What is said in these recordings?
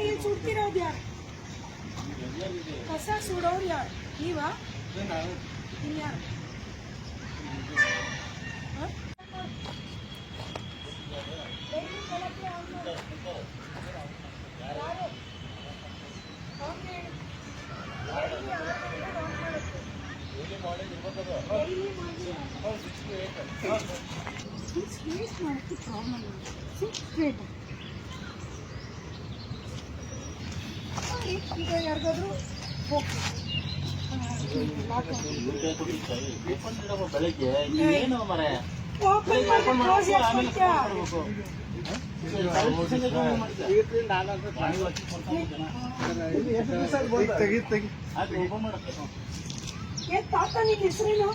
ಇಲ್ಲಿ ಸುಡ್ತಿರೋದು ಯಾರು? ಕಸ ಸುಡೋರು ಯಾರು? ನೀವಾ? ಇನ್ಯಾರು ಹ? ಡೈಲಿ ಬೆಳಗ್ಗೆ ಅವ್ನು ಯಾರು? ಅವ್ನ್ಗೆ ಹೇಳು. ಡೈಲಿ ಆರು ಗಂಟೆಗೆ ಅವ್ನ್ ಮಾಡೋದು. ಡೈಲಿ ಮಾಡಿ ಸ್ಟ್ರೇಟ್ ಮಾಡೋಕ್ಕೆ ಪ್ರಾಬ್ಲಮ್ ಇಲ್ಲ ಸ್ಟ್ರೇಟ್ ಈಗ ಯಾರಿಗಾದ್ರೂ ಓಕೆ ಬೆಳಗ್ಗೆ ಏನು ಮರೆ ಓಪನ್ ಮಾಡಿ ಕ್ಲೋಸ್ ಮಾಡ್ಕೊಳ್ತೀಯಾ ಏ ತಾತ ನಿನ್ನ ಹೆಸರೇನು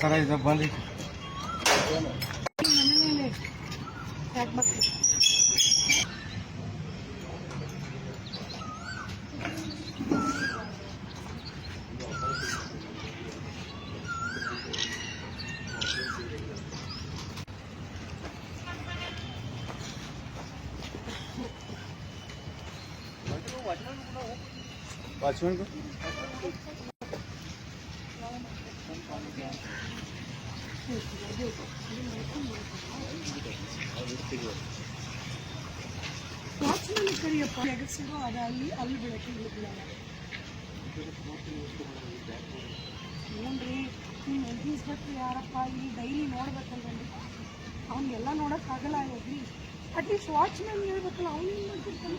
ಸರ ಇದು ಬಂದು ಮನೆಯಲ್ಲೇ bak. 맞추는 거? ವಾಚ್ಮನ್ ವಾಚ್ಮನ್ ಕರಿಯಪ್ಪ ಎಗಸಿರೋ ಅದ ಅಲ್ಲಿ ಅಲ್ಲಿ ಬೆಳಕಿಗೆ ಬಿಡಲ್ಲ ನೋಡ್ರಿ ನಿಮ್ಮ ಎಲ್ ಇನ್ಸ್ಪೆಕ್ಟರ್ ಯಾರಪ್ಪ ಇಲ್ಲಿ ಡೈಲಿ ನೋಡ್ಬೇಕಲ್ರಿ? ಅವ್ನಿಗೆಲ್ಲ ನೋಡೋಕ್ಕಾಗಲ್ಲ ಹೋಗ್ರಿ ಅಟ್ಲೀಸ್ಟ್ ವಾಚ್ಮನ್ ಹೇಳ್ಬೇಕಲ್ಲ ಅವ್ನು ಮಾಡ್ತಿರ್ತಾನೆ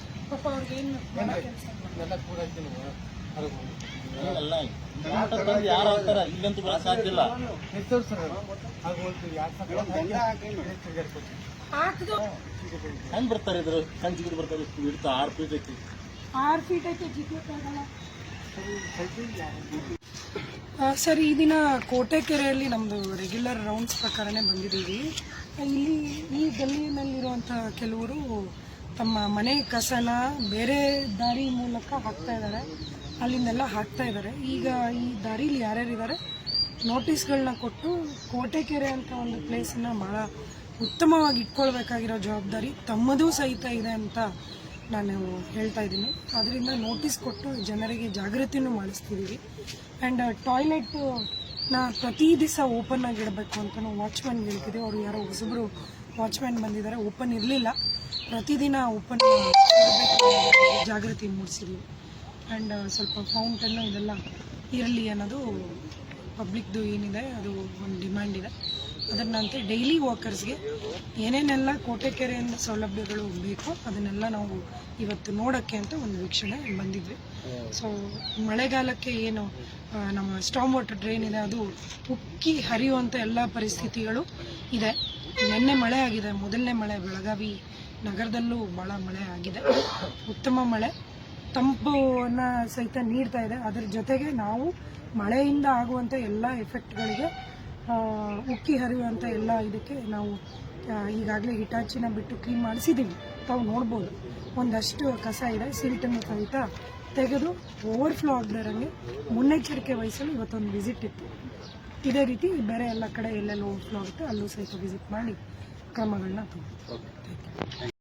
ಪಾಪ ಅವ್ರಿಗೆ ಏನು ಅಲ್ಲ ಯಾರು ಆಗ್ತಾರ ಇಲ್ಲಂತೂ ಬರಕ್ ಸಾಧ್ಯ ಇಲ್ಲ. ಹಾಕ್ದು. ಹೆಂಗ್ ಬರ್ತಾರೆ ಇದ್ರು? ಜಿಗಿದು ಬರ್ತಾರೆ? ಇಡ್ತಾ ಆರು ಫೀಟ್ ಐತಿ. ಆರು ಫೀಟ್ ಐತೆ ಸರ್ ಈ ದಿನ ಕೋಟೆ ಕೆರೆಯಲ್ಲಿ ನಮ್ಮದು ರೆಗ್ಯುಲರ್ ರೌಂಡ್ಸ್ ಪ್ರಕಾರನೇ ಬಂದಿದ್ದೀವಿ. ಇಲ್ಲಿ ಈ ಗಲ್ಲಿನಲ್ಲಿರುವಂಥ ಕೆಲವರು ತಮ್ಮ ಮನೆ ಕಸನ ಬೇರೆ ದಾರಿ ಮೂಲಕ ಹಾಕ್ತಾ ಇದ್ದಾರೆ. ಅಲ್ಲಿಂದೆಲ್ಲ ಹಾಕ್ತಾ ಇದ್ದಾರೆ. ಈಗ ಈ ದಾರಿಲಿ ಯಾರ್ಯಾರಿದ್ದಾರೆ? ನೋಟಿಸ್ಗಳನ್ನ ಕೊಟ್ಟು ಕೋಟೆಕೆರೆ ಅಂತ ಒಂದು ಪ್ಲೇಸನ್ನ ಭಾಳ ಉತ್ತಮವಾಗಿ ಇಟ್ಕೊಳ್ಬೇಕಾಗಿರೋ ಜವಾಬ್ದಾರಿ ತಮ್ಮದೂ ಸಹಿತ ಇದೆ ಅಂತ ನಾನು ಹೇಳ್ತಾ ಇದ್ದೀನಿ. ಅದರಿಂದ ನೋಟಿಸ್ ಕೊಟ್ಟು ಜನರಿಗೆ ಜಾಗೃತಿನೂ ಮಾಡಿಸ್ತಿದ್ದೀವಿ. ಆ್ಯಂಡ್ ಟಾಯ್ಲೆಟ್ ನಾ ಪ್ರತಿ ದಿವಸ ಓಪನ್ ಆಗಿಡಬೇಕು ಅಂತಲೂ ವಾಚ್ಮನ್ ಹೇಳ್ತಿದ್ದೆ ಅವರು ಯಾರೋ ಹೊಸಬರು ವಾಚ್ಮ್ಯಾನ್ ಬಂದಿದ್ದಾರೆ. ಓಪನ್ ಇರಲಿಲ್ಲ. ಪ್ರತಿದಿನ ಓಪನ್ ಜಾಗೃತಿ ಮೂಡಿಸಿದ್ವಿ ಆ್ಯಂಡ್ ಸ್ವಲ್ಪ ಫೌಂಟನ್ನು ಇದೆಲ್ಲ ಇರಲಿ ಅನ್ನೋದು ಪಬ್ಲಿಕ್ದು ಏನಿದೆ, ಅದು ಒಂದು ಡಿಮ್ಯಾಂಡ್ ಇದೆ. ಅದನ್ನಂತೆ ಡೈಲಿ ವಾಕರ್ಸ್ಗೆ ಏನೇನೆಲ್ಲ ಕೋಟೆಕೆರೆಯಿಂದ ಸೌಲಭ್ಯಗಳು ಬೇಕೋ ಅದನ್ನೆಲ್ಲ ನಾವು ಇವತ್ತು ನೋಡೋಕ್ಕೆ ಅಂತ ಒಂದು ವೀಕ್ಷಣೆ ಬಂದಿದ್ವಿ. ಸೊ ಮಳೆಗಾಲಕ್ಕೆ ಏನು ನಮ್ಮ ಸ್ಟಾಮ್ ವಾಟರ್ ಡ್ರೈನ್ ಇದೆ, ಅದು ಉಕ್ಕಿ ಹರಿಯುವಂಥ ಎಲ್ಲ ಪರಿಸ್ಥಿತಿಗಳು ಇದೆ. ನಿನ್ನೆ ಮಳೆ ಆಗಿದೆ. ಮೊದಲನೇ ಮಳೆ ಬೆಳಗಾವಿ ನಗರದಲ್ಲೂ ಭಾಳ ಮಳೆ ಆಗಿದೆ. ಉತ್ತಮ ಮಳೆ. ತಂಪನ್ನು ಸಹಿತ ನೀಡ್ತಾ ಇದೆ. ಅದರ ಜೊತೆಗೆ ನಾವು ಮಳೆಯಿಂದ ಆಗುವಂಥ ಎಲ್ಲ ಎಫೆಕ್ಟ್ಗಳಿಗೆ ಉಕ್ಕಿ ಹರಿಯುವಂಥ ಎಲ್ಲ ಇದಕ್ಕೆ ನಾವು ಈಗಾಗಲೇ ಹಿಟಾಚಿನ ಬಿಟ್ಟು ಕ್ಲೀನ್ ಮಾಡಿಸಿದ್ದೀವಿ ತಾವು ನೋಡ್ಬೋದು. ಒಂದಷ್ಟು ಕಸ ಇದೆ. ಸಿಲ್ಟನ್ನು ಸಹಿತ ತೆಗೆದು ಓವರ್ಫ್ಲೋ ಆಗದಿರಂಗೆ ಮುನ್ನೆಚ್ಚರಿಕೆ ವಹಿಸಲು ಇವತ್ತೊಂದು ವಿಸಿಟ್ ಇತ್ತು. ಇದೇ ರೀತಿ ಬೇರೆ ಎಲ್ಲ ಕಡೆ ಎಲ್ಲೆಲ್ಲಿ ಹೋಗ್ತಾ ಆಗುತ್ತೆ ಅಲ್ಲೂ ಸಹಿತ ವಿಸಿಟ್ ಮಾಡಿ ಕ್ರಮಗಳನ್ನ ತಗೊಂಡು.